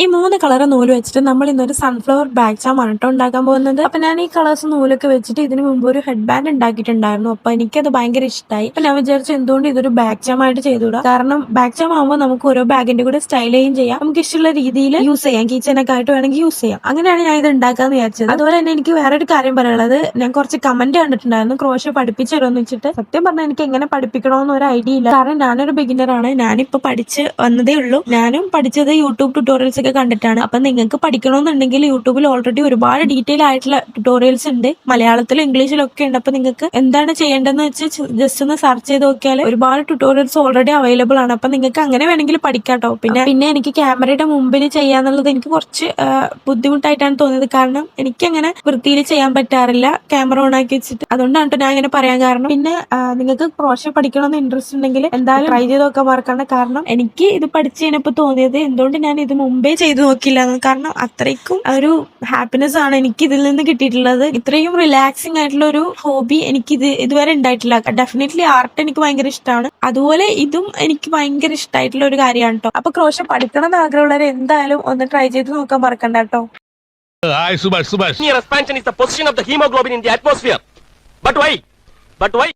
ഈ മൂന്ന് കളർ നൂൽ വെച്ചിട്ട് നമ്മൾ ഇന്നൊരു സൺഫ്ലവർ ബാഗ് ചാമാണ് കേട്ടോ ഉണ്ടാക്കാൻ പോകുന്നത്. അപ്പൊ ഞാൻ ഈ കളേഴ്സ് നൂലൊക്കെ വെച്ചിട്ട് ഇതിന് മുമ്പ് ഒരു ഹെഡ് ബാൻഡ് ഉണ്ടാക്കിയിട്ടുണ്ടായിരുന്നു. അപ്പൊ എനിക്കത് ഭയങ്കര ഇഷ്ടമായി അപ്പൊ ഞാൻ വിചാരിച്ചു എന്തുകൊണ്ട് ഇതൊരു ബാഗ് ചാം ആയിട്ട് ചെയ്തുകൂടാ? കാരണം ബാഗ് ചാം ആകുമ്പോൾ നമുക്ക് ഓരോ ബാഗിന്റെ കൂടെ സ്റ്റൈൽ ചെയ്യും ചെയ്യാം. നമുക്ക് ഇഷ്ടമുള്ള രീതിയിൽ യൂസ് ചെയ്യാം. കിച്ചനൊക്കെ ആയിട്ട് വേണമെങ്കിൽ യൂസ് ചെയ്യാം. അങ്ങനെയാണ് ഞാൻ ഇത് ഉണ്ടാക്കാന്ന് വിചാരിച്ചത്. അതുപോലെ തന്നെ എനിക്ക് വേറെ ഒരു കാര്യം പറയാനുള്ളത്. ഞാൻ കുറച്ച് കമന്റ് കണ്ടിട്ടുണ്ടായിരുന്നു. ക്രോഷ പഠിപ്പിച്ചു വെച്ചിട്ട്. സത്യം പറഞ്ഞാൽ എനിക്ക് എങ്ങനെ പഠിപ്പിക്കണമെന്ന് ഒരു ഐഡിയ ഇല്ല. കാരണം ഞാനൊരു ബിഗിനർ ആണ്. ഞാനിപ്പോ പഠിച്ച് വന്നതേ ഉള്ളൂ. ഞാനും പഠിച്ചത് യൂട്യൂബ് ട്യൂട്ടോറിയൽസ് ഒക്കെ കണ്ടിട്ടാണ്. അപ്പൊ നിങ്ങൾക്ക് പഠിക്കണമെന്നുണ്ടെങ്കിൽ യൂട്യൂബിൽ ഓൾറെഡി ഒരുപാട് ഡീറ്റെയിൽ ആയിട്ടുള്ള ട്യൂട്ടോറിയൽസ് ഉണ്ട്. മലയാളത്തിലും ഇംഗ്ലീഷിലും ഒക്കെ ഉണ്ട്. അപ്പൊ നിങ്ങൾക്ക് എന്താണ് ചെയ്യേണ്ടതെന്ന് വെച്ച് ജസ്റ്റ് ഒന്ന് സെർച്ച് ചെയ്ത് നോക്കിയാൽ ഒരുപാട് ട്യൂട്ടോറിയൽസ് ഓൾറെഡി അവൈലബിൾ ആണ്. അപ്പൊ നിങ്ങൾക്ക് അങ്ങനെ വേണമെങ്കിൽ പഠിക്കാട്ടോ പിന്നെ പിന്നെ എനിക്ക് ക്യാമറയുടെ മുമ്പിൽ ചെയ്യാന്നുള്ളത് എനിക്ക് കുറച്ച് ബുദ്ധിമുട്ടായിട്ടാണ് തോന്നിയത്. കാരണം എനിക്ക് അങ്ങനെ വൃത്തിയിൽ ചെയ്യാൻ പറ്റാറില്ല. ക്യാമറ ഓൺ ആക്കി വെച്ചിട്ട്. അതുകൊണ്ടാണ് ഞാൻ അങ്ങനെ പറയാൻ കാരണം. പിന്നെ നിങ്ങൾക്ക് ക്രോഷ പഠിക്കണമെന്ന് ഇൻട്രസ്റ്റ് ഉണ്ടെങ്കിൽ എന്തായാലും ട്രൈ ചെയ്ത് നോക്കാൻ മറക്കണ്ട. കാരണം എനിക്ക് ഇത് പഠിച്ചു കഴിഞ്ഞപ്പോ തോന്നിയത് എന്തുകൊണ്ട് ഞാൻ ഇത് മുമ്പേ ചെയ്തു നോക്കില്ല കാരണം അത്രയ്ക്കും ഒരു ഹാപ്പിനെസ് ആണ് എനിക്ക് ഇതിൽ നിന്ന് കിട്ടിയിട്ടുള്ളത് ഇത്രയും റിലാക്സിങ് ആയിട്ടുള്ള ഒരു ഹോബി എനിക്ക് ഇത് ഇതുവരെ ഉണ്ടായിട്ടില്ല ഡെഫിനറ്റ്ലി ആർട്ട് എനിക്ക് ഭയങ്കര ഇഷ്ടമാണ് അതുപോലെ ഇതും എനിക്ക് ഭയങ്കര ഇഷ്ടമായിട്ടുള്ള ഒരു കാര്യമാണ് കേട്ടോ അപ്പൊ ക്രോഷ പഠിക്കണം എന്ന് ആഗ്രഹമുള്ളവർ എന്തായാലും ഒന്ന് ട്രൈ ചെയ്ത് നോക്കാൻ മറക്കണ്ട കേട്ടോ Hi, Subhash, Subhash. Expansion is the position of the hemoglobin in the atmosphere. But why? But why?